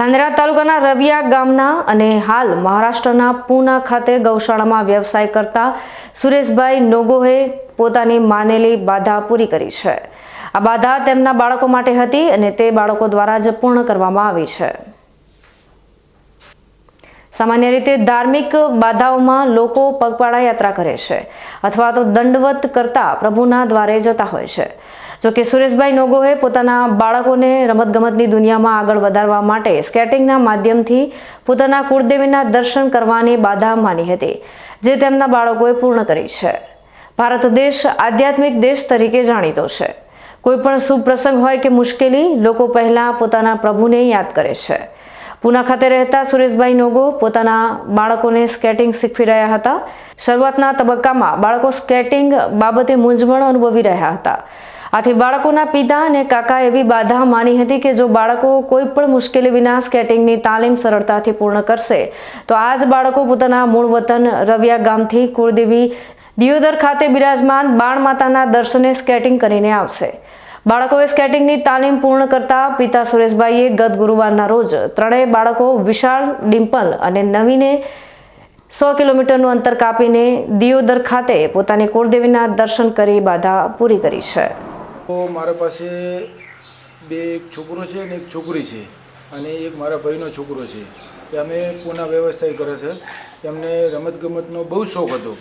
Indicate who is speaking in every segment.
Speaker 1: ધાંધ્રા તાલુકાના રવિયા ગામના અને હાલ મહારાષ્ટ્રના પૂના ખાતે ગૌશાળામાં વ્યવસાય કરતા સુરેશભાઈ નોગોએ પોતાની માનેલી બાધા પૂરી કરી છે. આ બાધા તેમના બાળકો માટે હતી અને તે બાળકો દ્વારા જ પૂર્ણ કરવામાં આવી છે. સામાન્ય રીતે ધાર્મિક બાધાઓમાં લોકો પગપાળા યાત્રા કરે છે અથવા તો દંડવત કરતા પ્રભુના દ્વારે જતા હોય છે. જોકે સુરેશભાઈ નોગોએ પોતાના બાળકોને રમતગમતની દુનિયામાં આગળ વધારવા માટે સ્કેટિંગના માધ્યમથી પોતાના કુળદેવીના દર્શન કરવાની બાધા માની હતી, જે તેમના બાળકોએ પૂર્ણ કરી છે. ભારત દેશ આધ્યાત્મિક દેશ તરીકે જાણીતો છે. કોઈ પણ શુભ પ્રસંગ હોય કે મુશ્કેલી, લોકો પહેલાં પોતાના પ્રભુને યાદ કરે છે. પુના ખાતે રહેતા સુરેશભાઈ નોગો પોતાના બાળકોને સ્કેટિંગ શીખવી રહ્યા હતા. શરૂઆતના તબક્કામાં બાળકો સ્કેટિંગ બાબતે મૂંઝવણ અનુભવી રહ્યા હતા. આથી બાળકોના પિતા અને કાકા એવી બાધા માની હતી કે જો બાળકો કોઈ પણ મુશ્કેલી વિના સ્કેટિંગની તાલીમ સરળતાથી પૂર્ણ કરશે, તો આ જ બાળકો પોતાના મૂળ વતન રવિયા ગામથી કુળદેવી દિયોદર ખાતે બિરાજમાન બાણ માતાના દર્શને સ્કેટિંગ કરીને આવશે. બાળકોએ સ્કેટિંગની તાલીમ પૂર્ણ કરતા પિતા સુરેશભાઈએ ગત ગુરુવારના રોજ ત્રણેય બાળકો વિશાળ ડિમ્પલ અને નવીને સો કિલોમીટરનું અંતર કાપીને દિયોદર ખાતે પોતાની કુળદેવીના દર્શન કરી બાધા પૂરી કરી છે.
Speaker 2: તો મારા પાસે બે એક છોકરો છે અને એક છોકરી છે. અને એક મારા ભાઈનો છોકરો છે. એ અમે પૂના વ્યવસાય કરે છે. એમને રમતગમતનો બહુ શોખ હતો.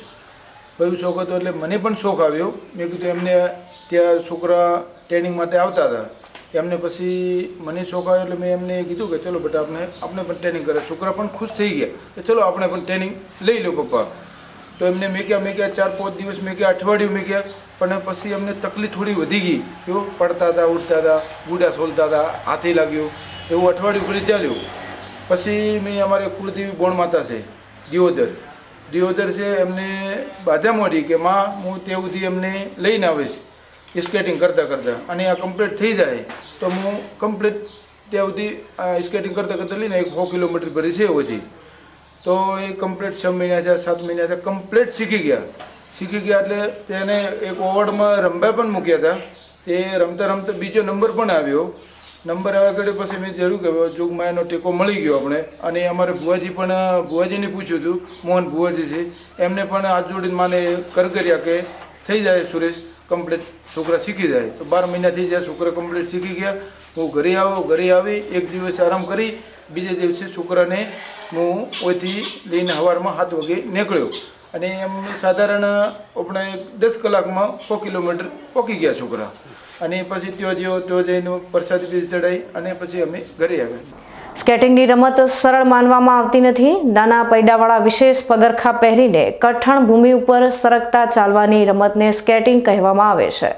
Speaker 2: બહુ શોખ હતો એટલે મને પણ શોખ આવ્યો. મેં કીધું એમને ત્યાં છોકરા ટ્રેનિંગ માટે આવતા હતા. એમને પછી મને શોખ આવ્યો એટલે મેં એમને કીધું કે ચલો બેટા આપણે આપણે પણ ટ્રેનિંગ કરે છોકરા પણ ખુશ થઈ ગયા. કે ચલો આપણે પણ ટ્રેનિંગ લઈ લો પપ્પા. તો એમને મેં ક્યાં મેં ક્યાં ચાર પાંચ દિવસ, મેં ક્યાં અઠવાડિયું મેં ક્યાં પણ પછી એમને તકલીફ થોડી વધી ગઈ. કેવું પડતા હતા ઉઠતા હતા, ગુડા સોલતા હતા, હાથી લાગ્યું. એવું અઠવાડિયું ઘડી ચાલ્યું. પછી મેં અમારે કુળદેવી ગોણમાતા છે, દિયોદર. દિયોદર છે એમને બાધા મળી કે, માં, હું તેવુંથી એમને લઈને આવીશ. સ્કેટિંગ કરતાં કરતાં. અને આ કમ્પ્લીટ થઈ જાય તો હું કમ્પ્લીટ ત્યાં સુધી સ્કેટિંગ કરતાં કરતાં લઈને એક સો કિલોમીટર ભરી છે એવથી. તો એ કમ્પ્લીટ છ મહિના છે સાત મહિના છે કમ્પ્લીટ શીખી ગયા. શીખી ગયા એટલે તેને એક ઓવર્ડમાં રમવા પણ મૂક્યા હતા. તે રમતા રમતા બીજો નંબર પણ આવ્યો. નંબર આવ્યા ઘડી પછી મેં જરૂર કહ્યું જોગમાં એનો ટેકો મળી ગયો આપણે. અને અમારે ભુવાજી પણ, ભુવાજીને પૂછ્યું હતું, મોહન ભુવાજી છે. એમને પણ હાથ જોડીને માને કરકર્યા કે થઈ જાય સુરેશ કમ્પ્લીટ છોકરા શીખી જાય. તો બાર મહિનાથી જ્યાં છોકરા કમ્પ્લીટ શીખી ગયા, હું ઘરે આવો, ઘરે આવી, એક દિવસ આરામ કરી, બીજા દિવસે છોકરાને હું ઓથી લઈને સવારમાં સાત વાગે નીકળ્યો. અને એમ સાધારણ, આપણે દસ કલાકમાં સો કિલોમીટર પહોંચી ગયા છોકરા. અને પછી ત્યાં જ્યો, ત્યાં જઈને પ્રસાદી બીજી ચડાવી અને પછી અમે ઘરે આવ્યા.
Speaker 1: સ્કેટિંગની રમત સરળ માનવામાં આવતી નથી. નાના પૈડાવાળા વિશેષ પગરખા પહેરીને કઠણ ભૂમિ ઉપર સરકતા ચાલવાની રમતને સ્કેટિંગ કહેવામાં આવે છે.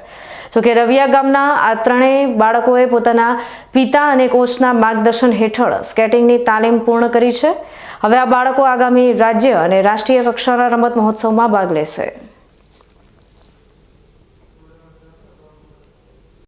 Speaker 1: જોકે રવિયા ગામના આ ત્રણેય બાળકોએ પોતાના પિતા અને કોચના માર્ગદર્શન હેઠળ સ્કેટિંગની તાલીમ પૂર્ણ કરી છે. હવે આ બાળકો આગામી રાજ્ય અને રાષ્ટ્રીય કક્ષાના રમત મહોત્સવમાં ભાગ લેશે.